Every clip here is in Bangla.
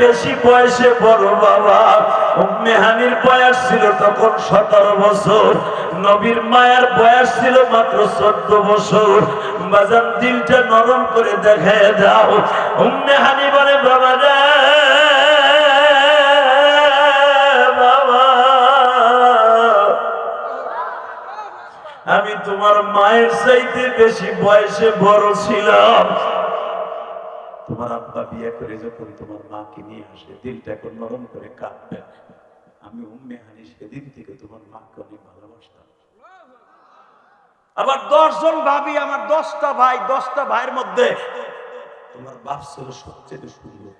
বেশি বয়সে বড় বাবা। উম্মে হানির বয়স ছিল তখন সতেরো বছর। নবীর মায়ের বয়স ছিল মাত্র চোদ্দ বছর। বাজান দিলটা নরম করে দেখায় দাও। উম্মে হানি বলে, বাবা রে আমি তোমার মায়ের চাইতে বেশি বয়সে বড় ছিলাম। তোমার আব্বা বিয়ে করে যখন তোমার মাকে নিয়ে আসে, দিলটা এখন নরম করে কাঁদবে আমি উম্মে হানি সেদিন থেকে তোমার মাকে অনেক ভালোবাসতাম। আবার দশজন ভাবি, আমার দশটা ভাই, দশটা ভাইয়ের মধ্যে তোমার বাপ ছিল সবচেয়ে সুন্দর।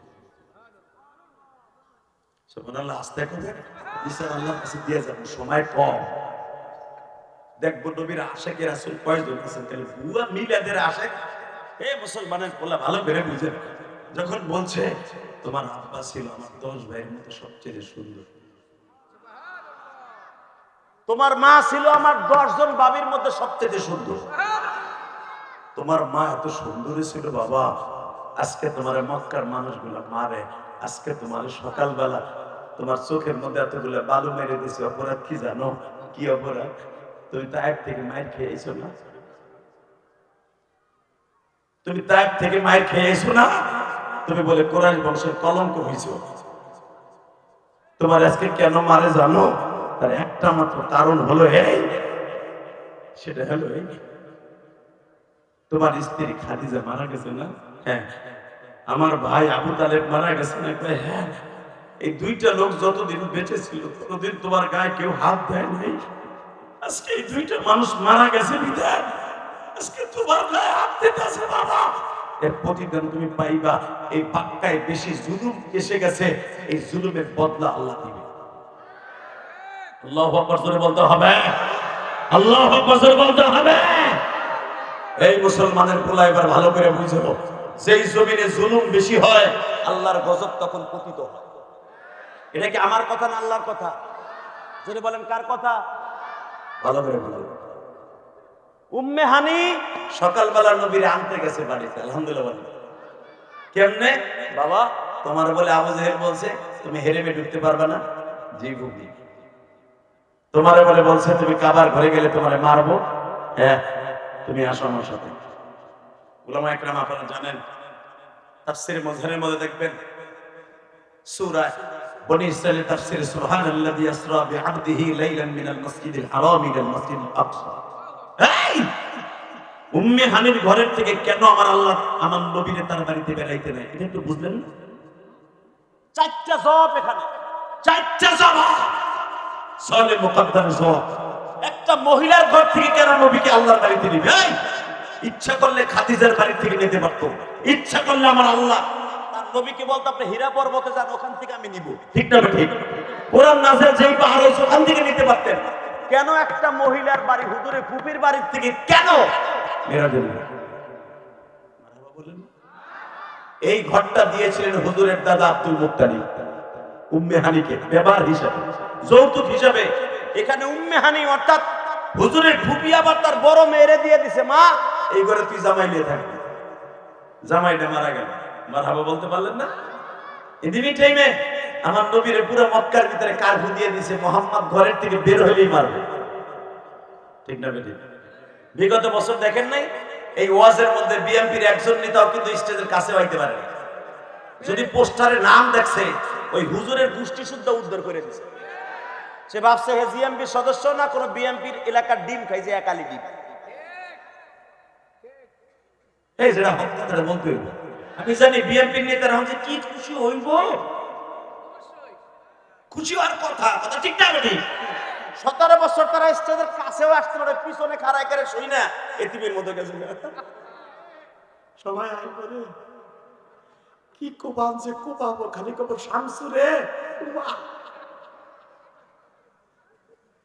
সুবহানাল্লাহ, আস্তে করে বিচার আল্লাহর কাছে দিয়ে যাব, সময় কম। দেখব নবীর আশেকে রাসুল কয়জন আছেন, তাহলে বুয়া মিলাদের আশেক মুসলমানের পোলা ভালো করে বুঝেন যখন বলছে, তোমার আব্বা ছিল আমার দশ ভাইয়ের মতো সবচেয়ে সুন্দর। তোমার মা ছিল আমার দশ জন বাবির মধ্যে সবচেয়ে সুন্দর। তোমার মা এত সুন্দরী ছিল বাবা। আজকে তোমার মক্কার মানুষগুলা মারে। আজকে তোমার সকালবেলা তোমার চোখের মধ্যে এতগুলো বালু মেরে দিছে অপরাধ কি জানো? কি অপরাধ? তুমি তাইপ থেকে মায়ের খেয়েছো না? তুমি তাইপ থেকে মায়ের খেয়েছো না। তুমি বলে, কোরআন বংশের কলঙ্ক হয়েছো। তোমার আজকে কেন মারে জানো? তার একটা মাত্র কারণ হলো এই সেটা হলো এই তোমার স্ত্রী খাদিজা মারা গেছে না? হ্যাঁ। আমার ভাই আবু তালেব মারা গেছে না? হ্যাঁ। এই দুইটা লোক যতদিন বেঁচে ছিল, ততদিন তোমার গায়ে কেউ হাত দেয় নাই। আজকে এই দুইটা মানুষ মারা গেছে বিদায় আজকে তোমার গায়ে হাত দিতেছে বাবা। এর প্রতিদান তুমি পাইবা। এই পাক্কায় বেশি জুলুম এসে গেছে, এই জুলুমের বদলা আল্লাহ দিবে। আল্লাহ আকবার জোরে বলতে হবে। আল্লাহ আকবার জোরে বলতে হবে। এই মুসলমানের পোলা এবার ভালো করে বুঝো। যেই জমিনে জুলুম বেশি হয়, আল্লাহর গজব তখন পতিত হয়। এটা কি আমার কথা না আল্লাহর কথা? যদি বলেন, কার কথা? ভালো করে বলো। উম্মে হানি সকালবেলা নবীর আনতে গেছে বাড়িতে, আলহামদুলিল্লাহ কেমনে? বাবা, তোমার বলে আবু জেহেল বলছে, তুমি হেরেমে ঢুকতে পারবে না, জি ভুগি তোমারে বলে বলছে, তুমি কাবার ঘরে গেলে তোমারে মারবো হ্যাঁ তুমি আসো আমার সাথে। উলামা একরাম আপনারা জানেন, তাফসির মজহারের মধ্যে দেখবেন, সূরা বনি ইসরাইলের তাফসির, সুবহানাল্লাযী আসরা বিআবদিহি লাইলান মিনাল মাসজিদিল হারাম ইলাল মাসজিদিল আকসা। উম্মে হানির ঘরের থেকে কেন আমার আল্লাহ আমার নবীরে তার বাড়িতে বেড়াইতে নেয় এটা একটু বুঝলেন না? চারটা জবাব এখানে। চারটা জবাব। সলে মুকদ্দার জবাব। একটা মহিলার ঘর থেকে কেন নবীকে আল্লাহর বাড়িতে নিবে! ইচ্ছা করলে খাদিজার বাড়ি থেকে নিতে পারতো। ইচ্ছা করলে আমার আল্লাহ তার নবীকে বলতো, আপনি হীরা পর্বতে যান, ওখান থেকে আমি নিব। ঠিক না, ঠিক। কোরআন নাজেল যেই পাহাড় ওখান থেকে নিতে পারতেন। কেন একটা মহিলার বাড়ি হুদুরে ফুপির বাড়ির থেকে কেন? এই ঘরটা দিয়েছিলেন হুদুরের দাদা আব্দুল মুক্তালিব উম্মে হানিকে ব্যবহার হিসাবে যৌতুক হিসাবে। এখানে উম্মে হানি অর্থাৎ হুজুরের ফুপি আবার তার বড় মেয়েরে দিয়ে দিছে মা। এই ঘরে তুই জামাই নিয়ে থাকবি। জামাইটা মারা গেল। মারহাবা বলতে পারলেন না? এদিনই টাইমে আমার নবীরে পুরো মক্কার ভিতরে কারফু দিয়ে দিছে? মোহাম্মদ ঘরের থেকে বের হইলেই মারবে। ঠিক না বেটি? বিগত বছর দেখেন নাই? এই ওয়াজের মধ্যে বিএনপির একজন নেতাও কিন্তু স্টেজের কাছে হইতে পারে। যদি পোস্টারে নাম দেখছে, ওই হুজুরের গোষ্ঠী শুদ্ধ উদ্ধার করে দিছে। সে ভাবছে, হে জিএমপির সদস্য, না কোনো বিএনপির এলাকার ডিম খাই যে একালি ডিম? এই যেটা বলতে হইব। আমি জানি বিএনপির নেতারা হচ্ছে কি খুশি হইব? খুশি হওয়ার কথা কথা ঠিক না বেটি? সতেরো বছর তারা স্টেজের কাছেও আসতে পারে পিছনে খাড়াই করে শুই না। এতিমের মতো গেছে। সবাই আই করে। কি কোবান যে কোবাবো খালি কব শামসু রে। বাহ!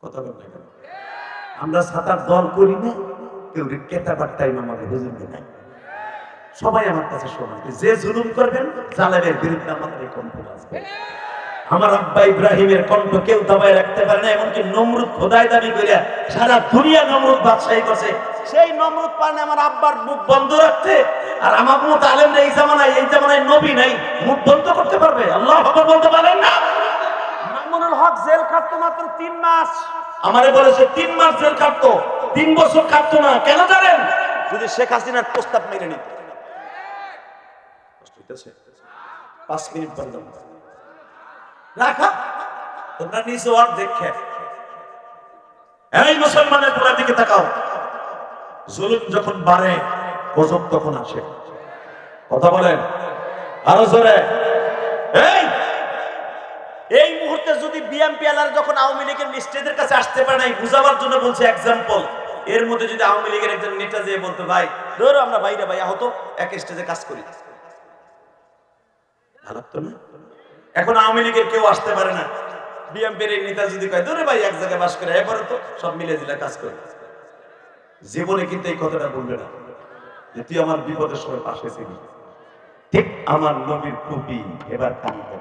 কথা বল না কেন? আমরা সাতার দল করি না কেউ কেতাবার টাইম আমাদের হুজুর নাই। সবাই আমার কাছে শোনা যে জুলুম করবেন জালেমের বিরুদ্ধে আমাদের এই কণ্ঠ আসবে আমার আব্বা ইব্রাহিমের কণ্ঠ কেউ দাবায় রাখতে পারে না এমনকি নমরুদ খোদাই দাবি করিয়া সারা দুনিয়া নমরুদ বাদশাহী করছে। সেই নমরুদ পারে আমার আব্বার মুখ বন্ধ রাখতে আর আমার মতো আলেম এই জামানায় এই জামানায় নবী নাই মুখ বন্ধ করতে পারবে? আল্লাহ খবর বলতে পারেন না। মামুনুল হক জেল খাটতো মাত্র তিন মাস। আমারে বলেছে তিন মাস জেল খাটতো তিন বছর খাটতো না কেন জানেন? যদি শেখ হাসিনার প্রস্তাব মেনে নিত। পাঁচ মিনিট বললাম তোমরা নিজ ওয়ার দেখে। এই মুসলমানের পুরা দিকে তাকাও। জুলুম যখন বাড়ে, গজব তখন আসে। কথা বলেন। আরও জোরে। এই! মুহূর্তে যদি বিএমপি এলার যখন আওয়ামী লীগের মিস্ত্রিদের কাছে আসতে পারে নাই, বুঝাবার জন্য বলছে এক্সাম্পল এর মধ্যে যদি আওয়ামী লীগের একজন নেতা যেয়ে বলতো, ভাই, ধরো আমরা ভাইরা ভাই আহত, এক স্টেজে কাজ করি। ভালো না? এখন আওয়ামী লীগের কেউ আসতে পারে না। বিএমপির এই নেতা যদি কয়, ধরে ভাই, এক জায়গায় বাস করে, এরপরে তো সব মিলে দিলে কাজ করে। জীবনে কিন্তু এই কথাটা বলবে না। যে, তুই আমার বিপদের সময় পাশে ছিলি। ঠিক আমার নবীর টুপি এবার কানতেন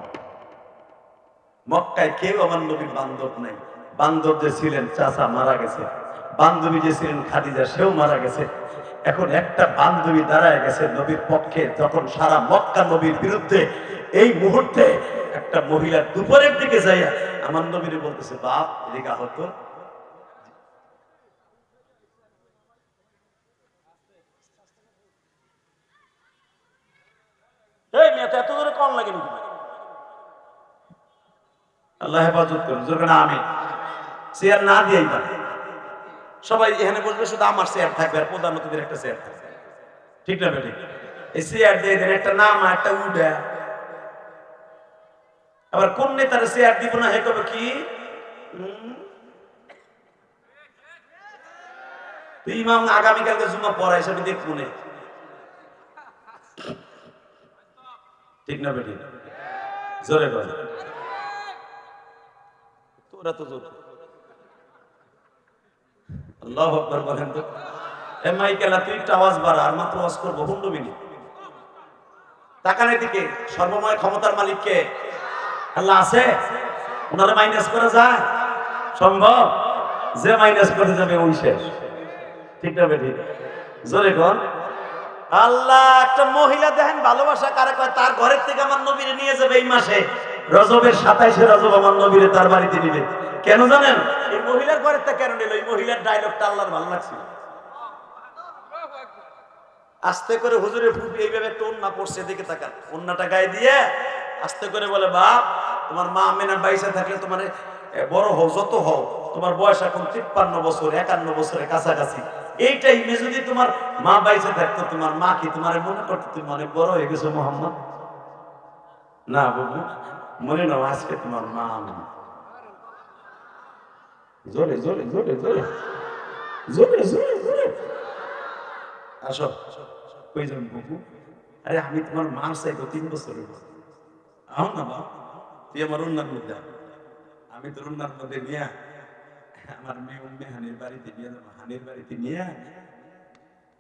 মক্কায় কেউ আমার নবীর বান্ধব নাই। বান্ধব যে ছিলেন, চাচা মারা গেছে। বান্ধবী যে ছিলেন, খাদিজা, সেও মারা গেছে। এখন একটা বান্ধবী দাঁড়ায় গেছে নবীর পক্ষে, যখন সারা মক্কা নবীর বিরুদ্ধে এই মুহূর্তে একটা মহিলা দুপুরের দিকে যাইয়া আমার নবীর বলতেছে বাপ এদিকে আহত। এই এত জোরে কম লাগে নাকি? আল্লাহ হেফাজত করুন জোরে না আমি চেয়ার না দিয়েই পারে সবাই এখানে বসবে শুধু আমার চেয়ার থাকবে আর প্রধানমন্ত্রীদের একটা চেয়ার থাকবে। ঠিক না এই চেয়ার দিয়ে দেন একটা নাম আর একটা উডা আবার কোন নেতার চেয়ার দিব না, হে কবে কি? ইমাম আগামীকালকে জুমা পড়া হিসাবে দেখ মনে ঠিক না বেঠিক? জোরে তোরা তো জোর। আল্লাহ আকবার বলেন তো। এ আওয়াজ বাড়া, আর মাত্র আওয়াজ করব, পনেরো মিনিট। তাকানের দিকে সর্বময় ক্ষমতার মালিক কে আল্লাহ আছে? ওনারা মাইনাস করা যায়। সম্ভব? যে মাইনাস করে যাবে, ওই শেষ। ঠিক না বেঠিক? জোরে কর আল্লাহ, একটা মহিলা দেখেন, ভালোবাসা কারে কয়? তার ঘরের থেকে আমার নবীরে নিয়ে যাবে এই মাসে। রজবের সাতাইশে রজব আমার নবীরে তার বাড়িতে নিবে। কেন জানেন? এই মহিলার ঘরের থেকে কেন নিল? এই মহিলার ডায়লগটা আল্লাহর ভালো লাগছিল আস্তে করে হুজুরের ফুপি এইভাবে একটা ওন্না পড়ছে দিকে তাকান। ওন্নাটা গায়ে দিয়ে আস্তে করে বলে, বাপ, তোমার মা মেনা বাইসে থাকলে তোমার বড় হও, যত হও, তোমার বয়স এখন তিপ্পান্ন বছর, একান্ন বছরের কাছাকাছি। এই টাইমে যদি তোমার মা বাইসে থাকতো, তোমার মা কি তোমার মনে করতো, তুমি অনেক বড় হয়ে গেছো, মোহাম্মদ? না, বাবু, মনে নাও, আজকে তোমার মা আমি জোরে জোরে জোরে জোরে। জোরে জোরে জোরে। আসো, কই বাবু? আরে, আমি তোমার মার চাইতো তিন বছরের তুই আমার উন্নার মধ্যে আমি তোর উন্নার মধ্যে নিয়ে আমার মেয়ে বাড়িতে নিয়ে বাড়িতে নিয়ে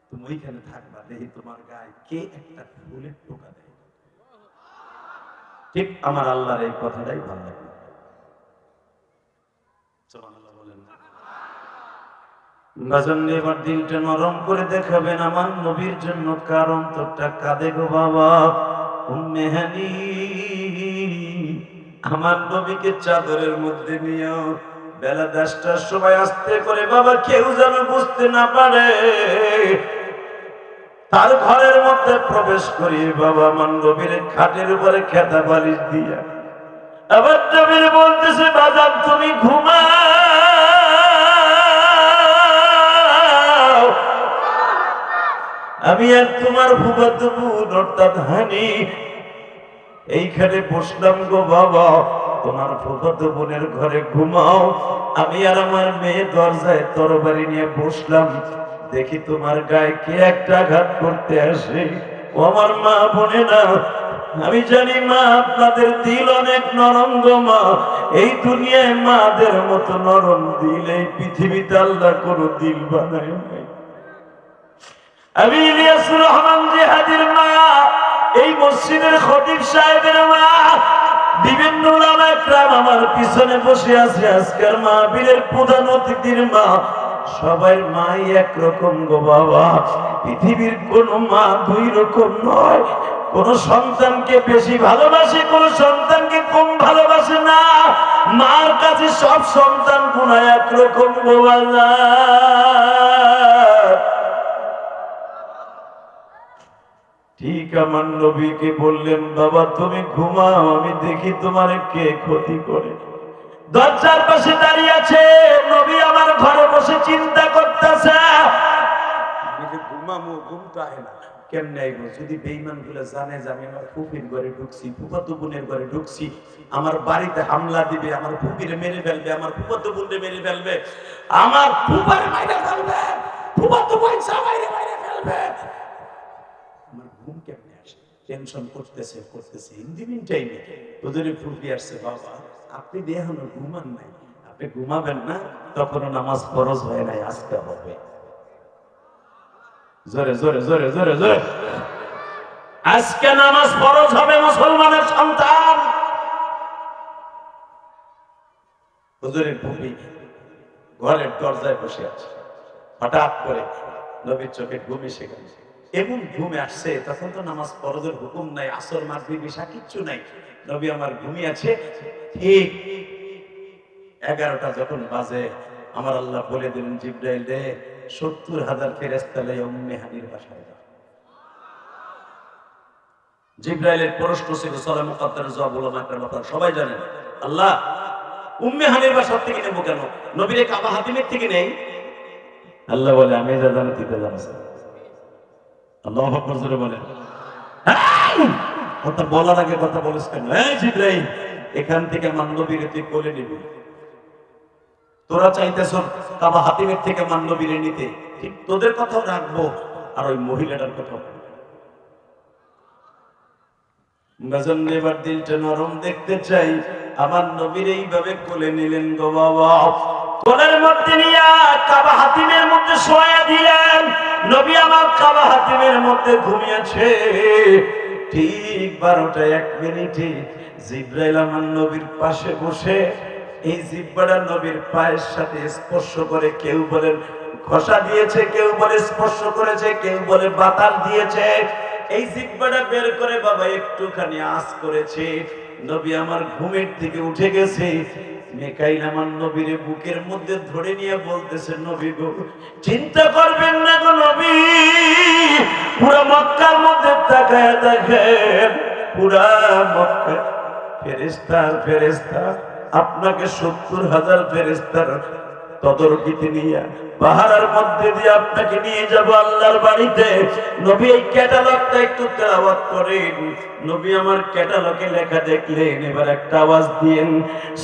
তুমি ওইখানে থাকবা, দেখি তোমার গায়ে কে একটা ফুলের টোকা দেয়। ঠিক আমার আল্লাহর এই কথাটাই ভালো লাগে এবার দিনটা নরম করে দেখাবেন, আমার নবীর জন্য কারণ তোরটা কাঁদে গো বাবা? উম্মে হানি আমার নবীকে চাদরের মধ্যে নিয়েও বেলা দশটার সময় আসতে করে বাবা কেউ যেন বুঝতে না পারে। তার ঘরের মধ্যে প্রবেশ করি বাবা আমার নবীর খাটের উপরে খেতা বালিশ দিয়া। আবার নবীর বলতেছে বাজার তুমি ঘুমাও। আমি আর তোমার ভূগত বোন অর্থাৎ হানি এইখানে বসলাম গো বাবা। তোমার ভূগত বোনের ঘরে ঘুমাও। আমি আর আমার মেয়ে দরজায় তরবারি নিয়ে বসলাম। দেখি তোমার গায়ে কে একটা আঘাত করতে আসে। ও আমার মা বোনে না আমি জানি মা আপনাদের দিল অনেক নরম গো মা। এই দুনিয়ায় মাদের মতো নরম দিল, এই পৃথিবীতে আল্লাহ কোনো দিল বানায় নাই। আমি ইলিয়াসুর রহমান জিহাদির মা এই মসজিদের খতিব সাহেবের মা বিভিন্ন একরাম আমার পিছনে বসে আছে আজকের মা বীরের প্রধান অতিথির মা। সবাই মাই একরকম গো বাবা। পৃথিবীর কোন মা দুই রকম নয়। কোন সন্তানকে বেশি ভালোবাসে, কোন সন্তানকে কম ভালোবাসে না। মার কাছে সব সন্তান কোন একরকম গো বাবা। ঠিক আমার নবীকে বললেন, বাবা, তুমি ঘুমাও, আমি দেখি তোমার কে ক্ষতি করে। দরজার পাশে দাঁড়িয়ে আছে নবী আমার ঘরে বসে চিন্তা করতেছে। ঘুমামো না। আইবো? যদি বেইমানগুলো জানে আমি আমার ঘরে ঢুকছি ঘরে ঢুকছি, আমার বাড়িতে হামলা দিবে, আমার মেরে ফেলবে, আমার মেরে ফেলবে, আমার ফেলবে ফেলবে ঘুম কেমনে আসে? টেনশন করতেছে করতেছে। টাইমে আসছে, বাবা, আপনি দেহানো ঘুমান নাই, আপনি ঘুমাবেন না, তখনও নামাজ ফরজ হয় নাই, আজকে হবে। জোরে জোরে জোরে জোরে জোরে। আজকে নামাজ ফরজ হবে মুসলমানের সন্তান। হুজুরের ভূমি ঘরের দরজায় বসে আছে। হঠাৎ করে নবীর চোখে ঘুম এসে এমন ঘুমে আসছে, তখন তো নামাজ ফরজের হুকুম নাই, আসর, মাগরিব বিশা কিচ্ছু নাই। নবী আমার ঘুমিয়ে আছে ঠিক এগারোটা যখন বাজে, আমার আল্লাহ বলে দিলেন, জিব্রাইল রে, সত্তর হাজার ফেরেস্তা লাই উম্মে হানির বাসায় যাও জিব্রাইলের প্রশ্ন ছিল, সলাম মুকাদ্দার, জবাব উলামা একরাম সবাই জানেন, আল্লাহ, উম্মে হানির বাসার থেকে নেব কেন? নবীরে কাবা হাতিমের থেকে নেই? আল্লাহ বলে, আমি যা জানি তুই তো জানিস না। আল্লাহ কথা বলার আগে কথা বলিস কেন? জিব্রাইল, এখান থেকে তুই নিবি। তোরা চাইতেছ কাবা হাতিমের থেকে নিতে। ঠিক তোদের কথাও রাখব আর ওই মহিলাটার নরম দেখতে চাই। আমার নবীর এইভাবে কোলে নিলেন গো বাবা। কোলের মধ্যে নিয়ে কাবা হাতিমের মধ্যে দিলেন নবী আমার কাবা হাতিমের মধ্যে ঘুমিয়েছে। ঠিক বারোটা এক মিনিটে জিব্রাইল আমার নবীর পাশে বসে এই জিব্বাটা নবীর পায়ের সাথে স্পর্শ করে কেউ বলেন ঘষা দিয়েছে, কেউ বলে স্পর্শ করেছে, কেউ বলে বাতাল দিয়েছে। এই জিব্বাটা বের করে বাবা একটুখানি আস করেছে। নবী আমার ঘুমের থেকে উঠে গেছে। মেকাইল আমার নবীর বুকের মধ্যে ধরে নিয়ে বলতেছে, নবী গো, চিন্তা করবেন না গো নবী। পুরো মক্কার মধ্যে তাকায় দেখেন, পুরা মক্কা ফেরেস্তার ফেরেস্তা আপনাকে সত্তর হাজার ফেরেস্তার তদরকিতে নিয়ে পাহাড়ের মধ্যে দিয়ে আপনাকে নিয়ে যাব আল্লাহর বাড়িতে নবী এই ক্যাটালগটা একটু তেলাওয়াত করেন। নবী আমার ক্যাটালগে লেখা দেখলেন, এবার একটা আওয়াজ দিয়েন,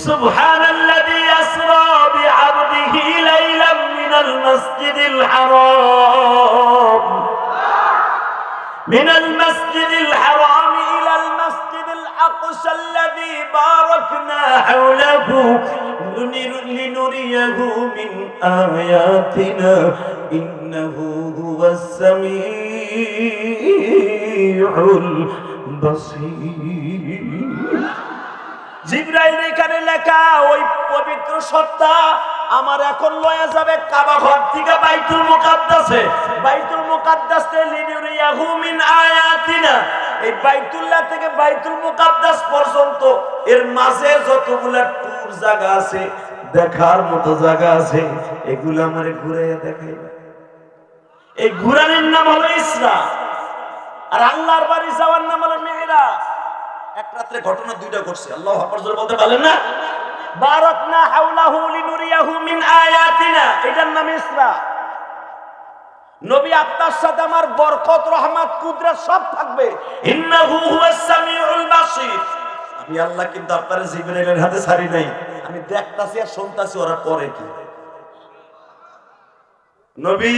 সুবহানাল্লাযী আসরা বিআবদিহি লাইলাম মিনাল মাসজিদিল হারাম। মিনাল মাসজিদিল হারাম। الأقصى الذي باركنا حوله لنر- لنريه من آياتنا إنه هو السميع البصير জিব্রাইল এখানে লেখা ওই পবিত্র সত্তা আমার এখন লয়া যাবে কাবা ঘর থেকে বাইতুল মুকাদ্দাসে। বাইতুল মুকাদ্দাস লিনুরিয়াহু মিন আয়াতিনা। এই বাইতুল্লাহ থেকে বাইতুল মুকাদ্দাস পর্যন্ত এর মাঝে যতগুলা টুর জায়গা আছে, দেখার মতো জায়গা আছে, এগুলো আমারে ঘুরাইয়া দেখাইবা এই ঘুরানোর নাম হলো ইসরা আর আল্লাহর বাড়ি যাওয়ার নাম হলো মেহরাজ এক রাত্রে ঘটনা দুইটা ঘটছে, আল্লাহ জোরে বলতে পারলেন না? বারাকনা হাওলাহু লিনুরিয়াহু মিন আয়াতিনা। এটার নাম ইসরা। নবী আপনার সাথে আমার বরকত, রহমত, কুদরত সব থাকবে। ইন্নাহু হুয়াস সামিউল বাসীর আমি আল্লাহ কিন্তু আপনার জিবরাইলের হাতে ছাড়ি নাই। আমি দেখতাছি আর শুনতাছি ওরা করে কি। নবী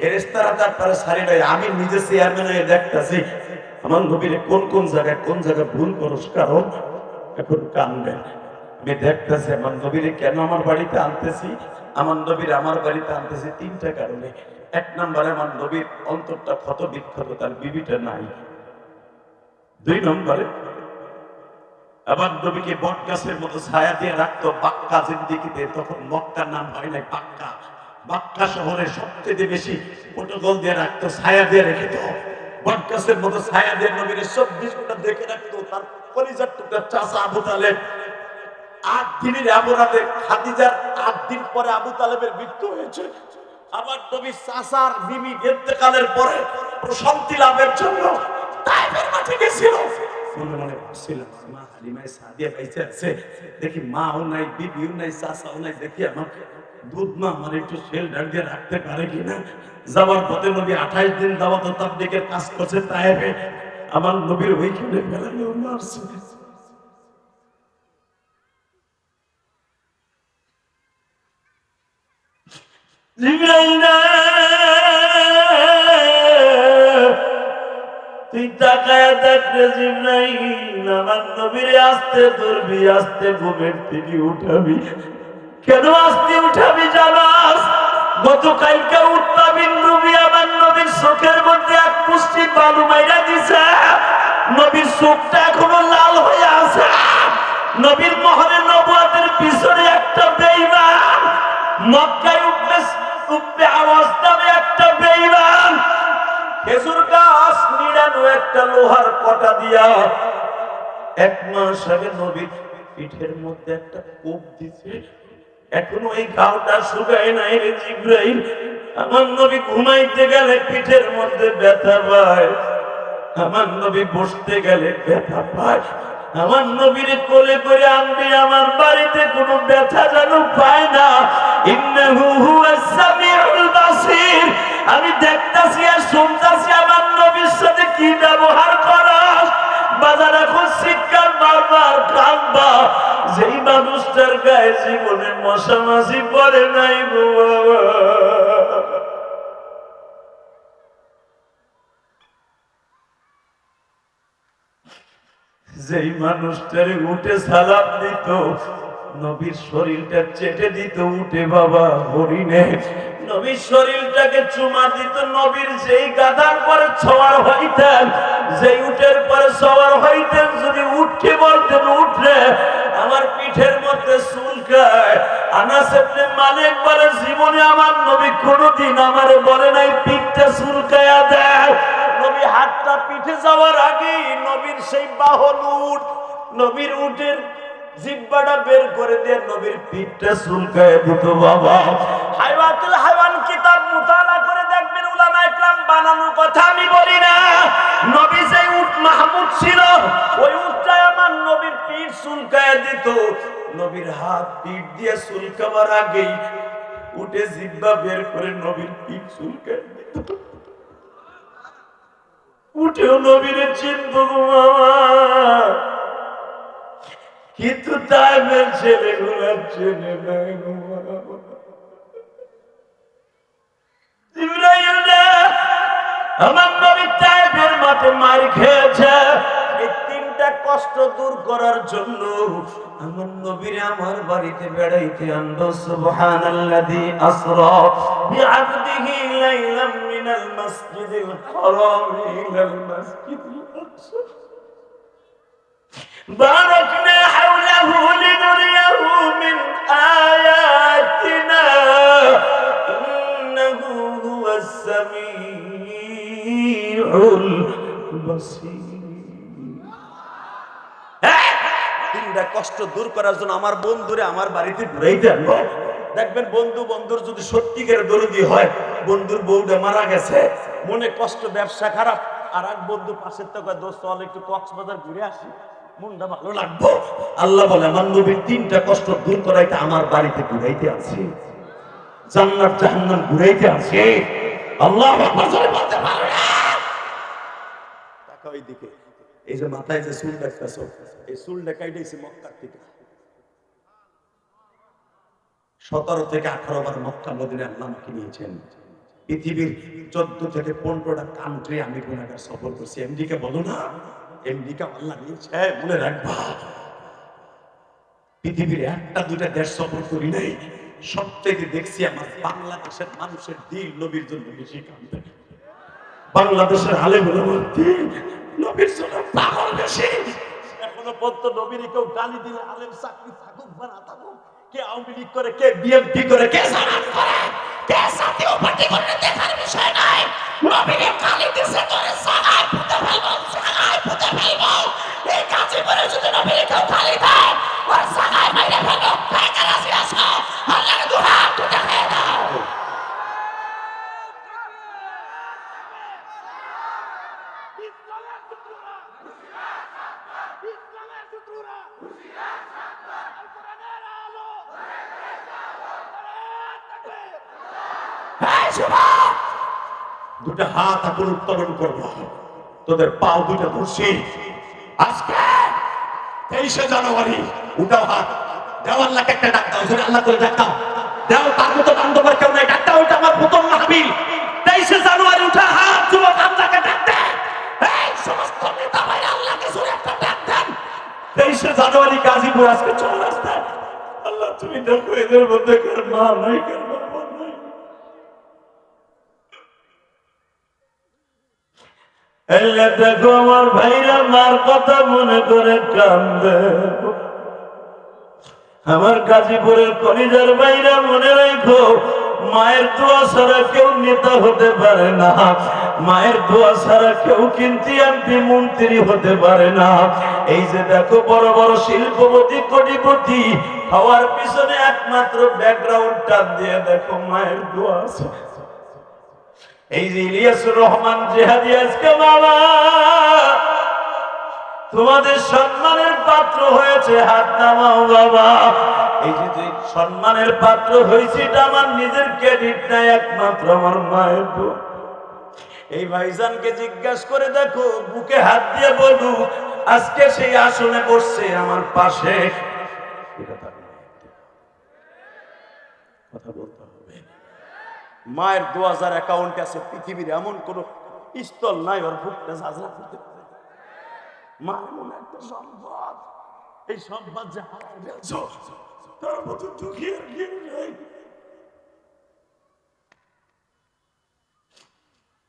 ফেরেস্তারা তার পারে সারি নাই। আমি নিজে চেয়ারম্যান হয়ে দেখতাছি, আমার নবীরে কোন কোন জায়গায় কোন জায়গায় ভুল করস কারণ এখন কানবেন। আমি দেখতেছি, আমার নবীরে কেন আমার বাড়িতে আনতেছি? আমার নবীর আমার বাড়িতে আনতেছি তিনটা কারণে। এক নম্বরে আমার নবীর অন্তরটা ক্ষত বিক্ষত তার বিবিটা নাই। দুই নম্বরে আবার নবীকে বট মতো ছায়া দিয়ে রাখতো, বাক্কা জিন্দিগিতে তখন মক্কার নাম হয় নাই বাক্কা। বাক্কা শহরে সবচেয়ে বেশি প্রোটোকল দিয়ে রাখতো, ছায়া দিয়ে রেখে তো বটগাছের মতো ছায়া দিয়ে নবীর চব্বিশ ঘণ্টা দেখে রাখতো, তার কলিজার টুকরা চাষা আবু তালেব আট দিনের অপরাধে খাদিজার আট দিন পরে আবু তালেবের মৃত্যু হয়েছে। আমার নবী চাষার বিবি ইন্তেকালের পরে প্রশান্তি লাভের জন্য মাঠে গেছিল। মা হালিমায় সাদিয়া পাইছে দেখি মাও নাই, বিবিও নাই নাই, দেখি আমার দুধ মা আমার একটু সেল শেল্টার দিয়ে রাখতে পারে কিনা? যাওয়ার পথে নবী আঠাইশ দিন দাওয়াত ও তাবলীগের কাজ করছে তাইফে আমার নবীর ওইখানে ফেলানো মারছে। কেন আস্তে উঠাবি জানাস? গতকালকে উঠতাবিন রবি আমার চোখের মধ্যে এক পুষ্টি বালু মাইরা দিছে। নবীর চোখটা এখনও লাল হয়ে আছে। নবীর মহরে নবুয়াদের পিছনে একটা বেঈমান মক্কায় উঠলে পিঠের মধ্যে একটা কোপ দিছে। এখনও এই ঘাওটা শুকায় নাই রে জিব্রাইল। নবী ঘুমাইতে গেলে পিঠের মধ্যে ব্যথা পায়। আমার নবী বসতে গেলে ব্যথা পায়। আমার নবীর কোলে করে আনবি আমার বাড়িতে কোনো ব্যথা যেন পায় না। আমি দেখতাছি আর শুনতাছি আমার নবীর সাথে কি ব্যবহার করাস বাজার এখন শিক্ষার বারবার কান্দা যেই মানুষটার গায়ে জীবনে মশা মাসি পড়ে নাই বাবা যেই মানুষটারে উঠে সালাম দিত, নবীর শরীরটা চেটে দিত, উঠে বাবা, হরিণে। নবীর শরীরটাকে চুমা দিত, নবীর যেই গাদার পরে ছোয়ার হইতেন, যেই উঠের পরে সওয়ার হইতেন, যদি উঠকে বলতেন উঠলে আমার পিঠের মধ্যে চুলকায় আনাস ইবনে মালিক বলে, জীবনে আমার নবী কোনোদিন আমারে বলে নাই, পিঠটা চুলকায়া দেয়। নবী হাতটা পিঠে যাওয়ার আগেই নবীর সেই বাহন উঠ নবীর উটের জিব্বাটা বের করে দিয়ে নবীর পিঠটা চুলকায় দিত বাবা। হাইওয়াতুল হাইওয়ান কিতাব মুতালা করে দেখবেন উলামা ইকরাম বানানোর কথা আমি বলি না। নবী সেই উট মাহমুদ ছিল, ওই উটটাই আমার নবীর পিঠ চুলকায় দিত। নবীর হাত পিঠ দিয়ে চুলকাবার আগেই উঠে জিব্বা বের করে নবীর পিঠ চুলকায় দিত। উঠেও নবীর চিনব কিন্তু তাইমের ছেলেগুলো চেনে নাই আমার নবী তাইফের মাঠে মার খেয়েছে। কষ্ট দূর করার জন্য আমার নবীর আমার বাড়িতে বেড়াইতে আনলো, সুবহানাল্লাযী আসরা বিআবদিহি লাইলাম মিনাল মাসজিদিল হারাম, ইলাল মাসজিদিল আকসা। বারাকনা হাওলাহু তিনটা কষ্ট দূর করার জন্য আমার বন্ধুরে আমার বাড়িতে ঘুরাইতে আনব। দেখবেন বন্ধু বন্ধুর যদি সত্যিকার দরদি হয়, বন্ধুর বউটা মারা গেছে, মনে কষ্ট, ব্যবসা খারাপ, আর এক বন্ধু পাশের তো দোস্ত একটু কক্সবাজার ঘুরে আসি, মনটা ভালো লাগবো। আল্লাহ বলে, আমার নবীর তিনটা কষ্ট দূর করাইতে আমার বাড়িতে ঘুরাইতে আছে। জান্নাত, জাহান্নাম ঘুরাইতে আছে। আল্লাহ বলতে পারো না। টাকা ওইদিকে এই যে মাথায় যে চুল দেখতেছ, এই চুল দেখাইতেছি মক্কার থেকে সতেরো থেকে আঠারো বার মক্কা মদিনে আল্লাহ নিয়েছেন। পৃথিবীর চোদ্দ থেকে পনেরোটা কান্ট্রি আমি গুণাগার সফর করছি। এমডিকে বলো না এমডিকে আল্লাহ নিয়েছে, মনে রাখবা। পৃথিবীর একটা দুটা দেশ সফর করি নাই সব থেকে দেখছি আমার বাংলাদেশের মানুষের দিল নবীর জন্য বেশি কান্দে বাংলাদেশের আলেমুল দিল। নবীর জন্য পাগল বেশি। এখনও পর্যন্ত নবীর কেউ গালি দিলে আলেম চাকরি থাকুক বা না থাকুক, কে আওয়ামী লীগ করে, কে বিএনপি করে, কে জামাত করে, কে জাতীয় পার্টি করে দেখার বিষয় নয়। নবীরে কালি দিছে তোরে সাগায় পুঁতে ফেলব, সাগায় পুঁতে ফেলব। এই গাজীপুরে যদি নবীরে কেউ কালি দেয়, ওর সাগায় মাইরে ফেলব। বেকার আসি আসো আল্লাহকে দুহা তুই খেয়ে দুটা হাত এখন উত্তোলন করব। তোদের পাও দুটা ধরছি। আজকে তেইশে জানুয়ারি উঠাও হাত। দেও আল্লাহকে একটা ডাক দাও আল্লাহ করে ডাক দাও। তার মতো বান্ধবের কেউ নাই। ডাক দাও আমার প্রথম মাহবিল তেইশে জানুয়ারি, উঠা হাত। যুবক আল্লাহকে ডাক এই সমস্ত নেতা ভাইরা আল্লাহকে জোরে একটা ডাক দেন। তেইশে জানুয়ারি গাজীপুর, আজকে চল রাস্তায় আল্লাহ, তুমি দেখো এদের মধ্যে কার মা নাই কার বাবা নাই দেখো আমার ভাইরা মার কথা মনে করে কান্দে। আমার গাজীপুরের কলিজার ভাইরা মনে রাখো, মায়ের দোয়া ছাড়া কেউ নেতা হতে পারে না। মায়ের দোয়া ছাড়া কেউ কিন্তু এমপি মন্ত্রী হতে পারে না। এই যে দেখো বড় বড় শিল্পপতি, কোটিপতি, হওয়ার পিছনে একমাত্র ব্যাকগ্রাউন্ড টান দিয়ে দেখো মায়ের দোয়া আছে। এই যে ইলিয়াসুর রহমান জেহাদি আজকে বাবা, তোমাদের সম্মানের পাত্র হয়েছে হাত নামাও বাবা এই যে সম্মানের পাত্র হয়েছে, এটা আমার নিজের ক্রেডিট নাই, একমাত্র আমার মায়ের দোয়া। এই ভাইজানকে জিজ্ঞাসা করে দেখো, বুকে হাত দিয়ে বলু, আজকে সেই আসনে বসছে আমার পাশে। কথা মায়ের দু হাজার অ্যাকাউন্ট আছে পৃথিবীর এমন কোন স্থল নাই, ওর বুকটা ঝাঁঝরা করতে পারে। মা এমন একটা সম্পদ এই সম্পদ যে তার মতো আর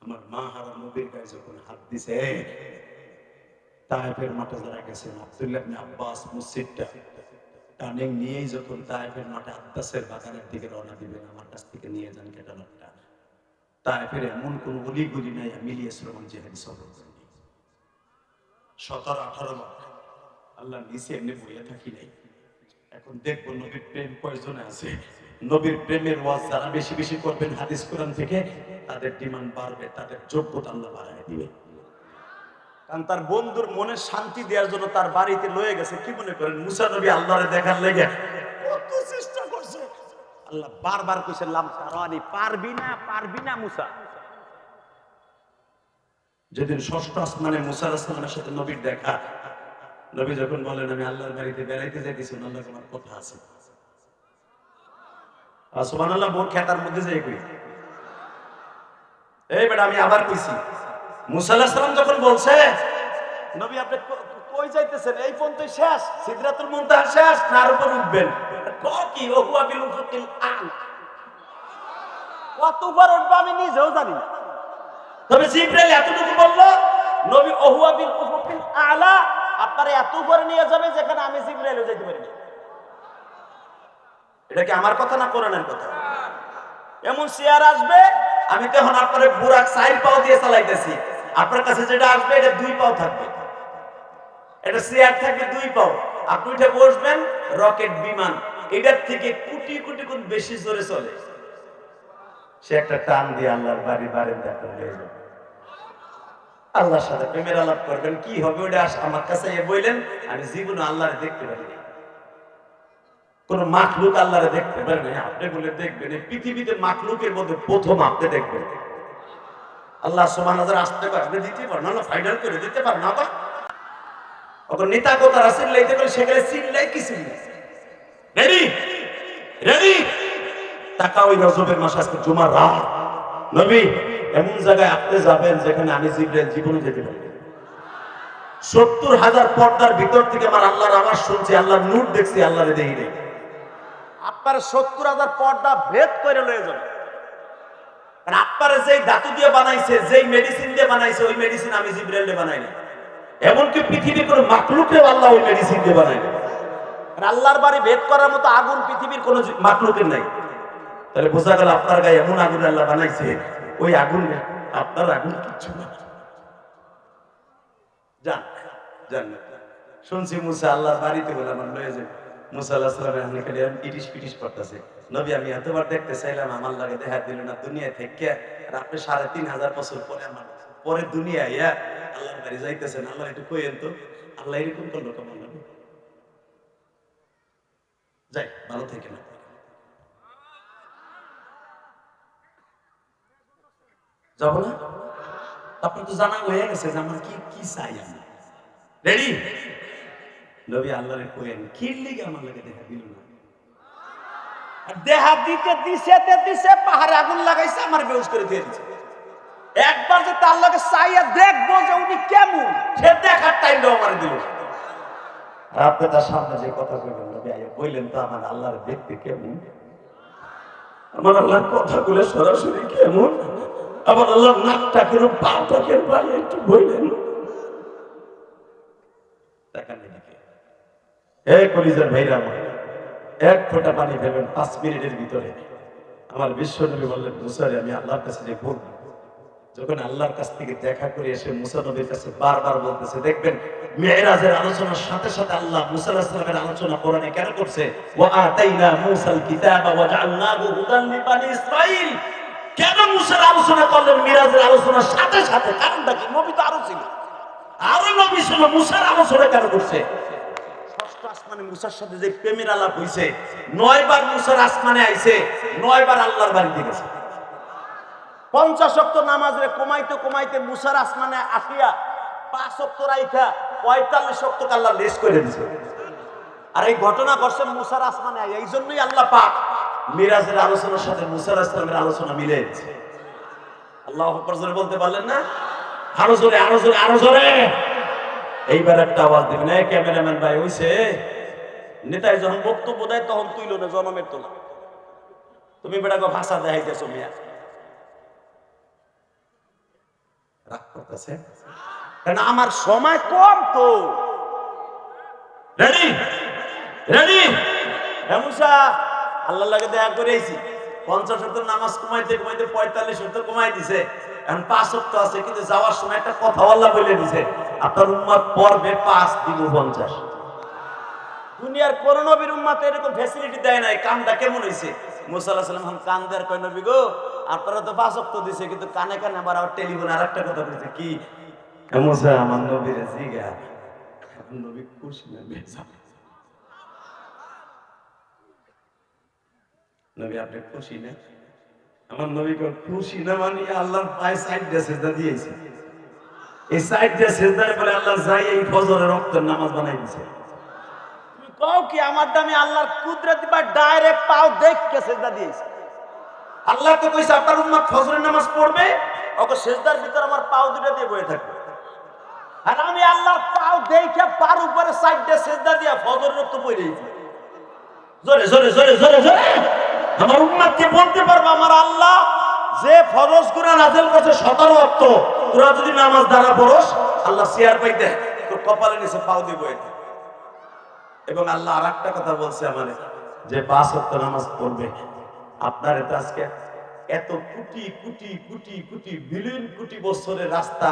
আমার মা হারা নবীর গায়ে যখন হাত দিছে তায়েফের মাঠে যারা গেছেন আব্দুল্লাহ আব্বাস মসজিদটা টার্নিং নিয়েই যখন তায়েফের মাঠে আব্বাসের বাগানের দিকে রওনা দিবেন, আমার কাছ থেকে নিয়ে যান ক্যাটালগটা। তায়েফের এমন কোন অলিগুলি নাই, আমি ইলিয়াস রহমান জেহাদি সফর সতেরো, আঠারো বার আল্লাহ নিচে এমনি বইয়া থাকি নাই। এখন দেখব নবীর প্রেম কয়জনে আছে। নবীর প্রেমের ওয়াজ যারা বেশি বেশি করবেন হাদিস কোরআন থেকে, তাদের ডিমান্ড বাড়বে, তাদের যোগ্যতা আল্লাহ বাড়ায় দিবে। কারণ তার বন্ধুর মনে শান্তি দেওয়ার জন্য তার বাড়িতে লয়ে গেছে। কি মনে করেন? মুসা নবী আল্লাহরে দেখার লেগে। কত চেষ্টা করছে। আল্লাহ বারবার কইছে লাম তারানি পারবি না পারবি না মুসা। যেদিন ষষ্ঠ আসমানে মুসা আসমানের সাথে নবীর দেখা নবী যখন বলেন আমি আল্লাহর বাড়িতে বেড়াইতে যাইতেছি আল্লাহ আমার কথা আছে। সুবহানাল্লাহ বোর খেতার মধ্যে যাই কই এই বেটা আমি আবার কইছি। মুসা আলাইহিস সালাম যখন বলছে নবী আপনি কই যাইতেছেন? এই পর্যন্ত শেষ। সিদরাতুল মুনতাহা শেষ আর উপর উঠবেন। ক কি? ও হুয়া বিল উফুকিল আল। কত উপর উঠবে আমি নিজেও জানি না। তবে জিব্রাইল এতটুকু বলল নবী ওহুয়া বিল উফুকিল আলা আপনার এত উপরে নিয়ে যাবে যেখানে আমি জিব্রাইলও যেতে পারি এটা কি আমার কথা না কোরআনের কথা? এমন চেয়ার আসবে আমি তো এখন আপনার বুড়াক সাইড পাও দিয়ে চালাইতেছি। আপনার কাছে যেটা আসবে, এটা দুই পাও থাকবে। এটা চেয়ার থাকবে দুই পাও। আপনি উঠে বসবেন, রকেট বিমান, এটার থেকে কোটি কোটি কোন বেশি জোরে চলে। সে একটা টান দিয়ে আল্লাহর বাড়ি হয়ে যাবে। আল্লাহর সাথে প্রেমের আলাপ করবেন, কি হবে ওটা আমার কাছে এ বললেন, আমি জীবনে আল্লাহরে দেখতে পারি। কোন মাখলুক আল্লাহরে দেখতে পারেন আপনি বলে দেখবেন পৃথিবীতে মাখলুকের মধ্যে প্রথম আপনি দেখবেন। আল্লাহ সমান হাজার আসতে পারবে দিতে পারেন না ফাইনাল করে দিতে পারেন না বা অত নেতা কথা রাসিল লাইতে পারে সেখানে চিল্লাই কি চিল্লাই রেডি রেডি টাকা ওই রজবের মাস, আজকে জুমার রাত। নবী, এমন জায়গায় আপনি যাবেন যেখানে আমি জিব্রাইল জীবনে যেতে পারি। সত্তর হাজার পর্দার ভিতর থেকে আমার আল্লাহর আওয়াজ শুনছি, আল্লাহর নূর দেখছি, আল্লাহরে দেখি নেই। আপনার সত্তর হাজার পর্দা ভেদ করে লয়ে যাবে। কারণ আপনারা যেই ধাতু দিয়ে বানাইছে, যেই মেডিসিন দিয়ে বানাইছে, ওই মেডিসিন আমি জিব্রাইল দিয়ে বানাই না এমনকি পৃথিবীর কোনো মাকলুকেও আল্লাহ ওই মেডিসিন দিয়ে বানাইনি আল্লাহর বাড়ি ভেদ করার মতো আগুন পৃথিবীর কোনো মাকলুকের নাই। তাহলে বোঝা গেল আপনার গায়ে এমন আগুন আল্লাহ বানাইছে, ওই আগুন আপনার আগুন কিচ্ছু না। যান যান শুনছি মুসা আল্লাহর বাড়িতে বলে আমার লয়ে মুসা আল্লাহ সালামের হানি খালি ইটিস পিটিস করতেছে নবী, আমি এতবার দেখতে চাইলাম, আমার লাগে দেখা দিল না, দুনিয়ায় থেকে। আর আপনি সাড়ে তিন হাজার বছর পরে আমার পরে দুনিয়া ইয়া, আল্লাহর বাড়ি যাইতেছেন, আল্লাহ একটু কইেন তো। আল্লাহ এরকম করল কেমন যাই, ভালো থেকে না যাব না? আপনার তো জানা হয়ে গেছে যে আমার কি কি চাই আমি। রেডি নবী, আল্লাহরে কইেন কি লিগে আমার লাগে দেখা দিল না? দেহা দিতে দিছে দিছে, পাহাড়ে আগুন লাগাইছে, আমার বেউস করে দিয়ে একবার যে তার লগে চাইয়া দেখব যে উনি কেমন, সে দেখার টাইমটা আমার দিল। আপনি তার সামনে যে কথা কইলেন নবী আইয়া তো আমার আল্লাহর দেখতে কেমন? আমার আল্লাহর কথাগুলো সরাসরি কেমন? আমার আল্লাহর নাকটা কেন, পাটা ভাই, একটু বললেন? দেখান কলিজার ভাইরা আমার। এক ফোঁটা পানি ফেলবেন পাঁচ মিনিটের ভিতরে। আমার বিশ্ব নবী বললেন, মুসারে, আমি আল্লাহর কাছে যে যখন আল্লাহর কাছ থেকে দেখা করে এসে মুসা নবীর কাছে বারবার বলতেছে, দেখবেন, মেয়েরাজের আলোচনার সাথে সাথে আল্লাহ মুসা আলাইহিস আলোচনা কোরআনে কেন করছে? ওয়া আতাইনা মুসাল কিতাবা ওয়া জাআলনাহু হুদান লিবানি ইসরাঈল। কেন মুসার আলোচনা করলেন? মিরাজের আলোচনার সাথে সাথে, কারণটা কি? নবী তো আরও ছিল। আরও নবী ছিল, মুসার আলোচনা কেন করছে? আসমানে মুসার সাথে যে প্রেমের আলাপ হইছে, নয়বার মুসার আসমানে আইছে, নয়বার আল্লাহর বাড়িতে গেছে। পঞ্চাশ অক্ত নামাজরে কমাইতে কমাইতে মুসার আসমানে আসিয়া পাঁচ অক্ত রাইখা পঁয়তাল্লিশ অক্ত আল্লাহ লেস করে দিছে। আর এই ঘটনা ঘটছে মুসার আসমানে এই জন্যই আল্লাহ পাক মিরাজের আলোচনার সাথে মুসা ইসলামের আলোচনা মিলে। আল্লাহ জোরে বলতে পারলেন না? আরও জোরে আরও জোরে আরও জোরে। এইবার একটা আওয়াজ দিবেন। ক্যামেরাম্যান ভাই হইছে নেতায় যখন বক্তব্য দেয়, তখন তুইল না জনমের তোলা। তুমি বেটাকে ভাষা দেখাইতেছো মিয়া। রাগ করতেছে? কারণ আমার সময় কম তো। রেডি রেডি হ্যাঁ মুসা। আল্লাহ লাগে দেখা করে আইছি। পঞ্চাশ সত্তর নামাজ কমাইতে কমাইতে পঁয়তাল্লিশ সত্তর কমাই দিছে। এখন পাঁচ সত্তর আছে, কিন্তু যাওয়ার সময় একটা কথা আল্লাহ বলে দিছে। আপনার উম্মত পর্বে পাঁচ দিব পঞ্চাশ। দুনিয়ার কোন নবীর উম্মাতে এরকম ফ্যাসিলিটি দেয় নাই। কামটা কেমন হইছে? মুসা আল্লাহ সাল্লাম এখন কান দেয়ার কয়, নবী গো, আপনারা তো পাঁচ সপ্তাহ দিছে, কিন্তু কানে কানে আবার আবার টেলিফোন আর একটা কথা বলছে কি? মুসা, আমার নবীর জিগা নবী খুশি না নবী, আপনি খুশি না আমার নবী খুশি না মানে আল্লাহর পায়ে সাইড দিয়ে সেজদা দিয়েছে। এই সাইড দিয়ে সেজদার পরে আল্লাহ যাই এই ফজরের রক্তের নামাজ বানাই তুমি কও কি আমার দামে আল্লাহর কুদরতি বা ডাইরেক্ট পাও দেখকে সেজদা দিয়েছে। আল্লাহ তো কইছে, আপনার উম্মত ফজরের নামাজ পড়বে ওকে সেজদার ভিতর আমার পাও দুটো দিয়ে বয়ে থাকবে। আর আমি আল্লাহর পাও দেখে পার উপরে সাইড সেজদা দিয়া ফজর রক্ত রয়েছি জোরে জোরে জোরে জোরে জোরে। আমার উম্মতকে বলতে পারব, আমার আল্লাহ যে ফরজ গুনাহ নাযিল করছে 17 অক্ত, তোরা যদি নামাজ দাঁড়া পড়স, আল্লাহ শেয়ার পাইতে তোর কপালে নিচে পাও দিয়ে বয়ে এবং আল্লাহ আরেকটা কথা বলছে আমাদের যে পাঁচ অক্ত নামাজ পড়বে। আপনার এটা আজকে এত কোটি কোটি কোটি কোটি বিলিয়ন কোটি বছরের রাস্তা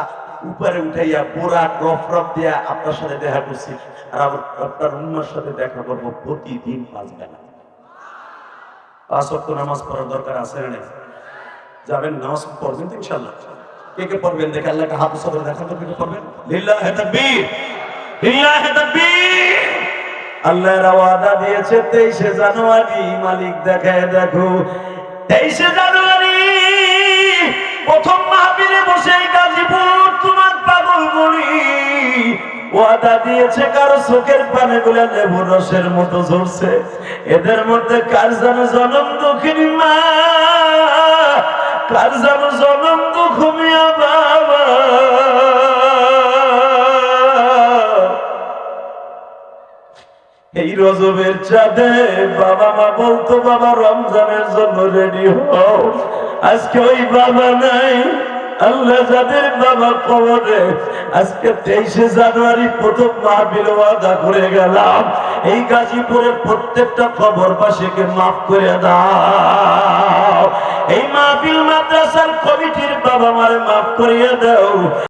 উপরে উঠাইয়া পোড়া রফ রফ দিয়া আপনার সাথে দেখা করছি। আর আপনার উম্মার সাথে দেখা করব প্রতিদিন পাঁচ বেলা। পাঁচ অক্ত নামাজ পড়ার দরকার আছে যাবেন, নামাজ পড়বেন তো ইনশাল্লাহ কে কে পড়বেন? দেখে আল্লাহকে হাত সবরে দেখা তো কে কে পড়বেন। লিল্লাহে তাকবীর, লিল্লাহে আল্লাহর ওয়াদা দিয়েছে তেইশে জানুয়ারি, মালিক দেখায় দেখো। তেইশে জানুয়ারি, প্রথম মাহফিলে বসে গাজীপুর, তোমার পাগল ওয়াদা দিয়েছে কারও চোখের পানে গুলা লেবুর রসের মতো ঝরছে। এদের মধ্যে কার যেন জনম দুঃখিনী মা? কার যেন জনম দুঃখ মিয়া বাবা? এই রজবের চাঁদে বাবা মা বলতো, বাবা, রমজানের জন্য রেডি হও। আজকে ওই বাবা নাই, আল্লাহ যাদের বাবা কবরে, আজকে তেইশে জানুয়ারি প্রথম মাহবিল ওয়াদা করে গেলাম। এই গাজীপুরের প্রত্যেকটা খবর পাশেকে মাফ করে দাও। এই মাহফিল মাদ্রাসার কমিটির বাবা মারে মাফ করিয়ে দাও।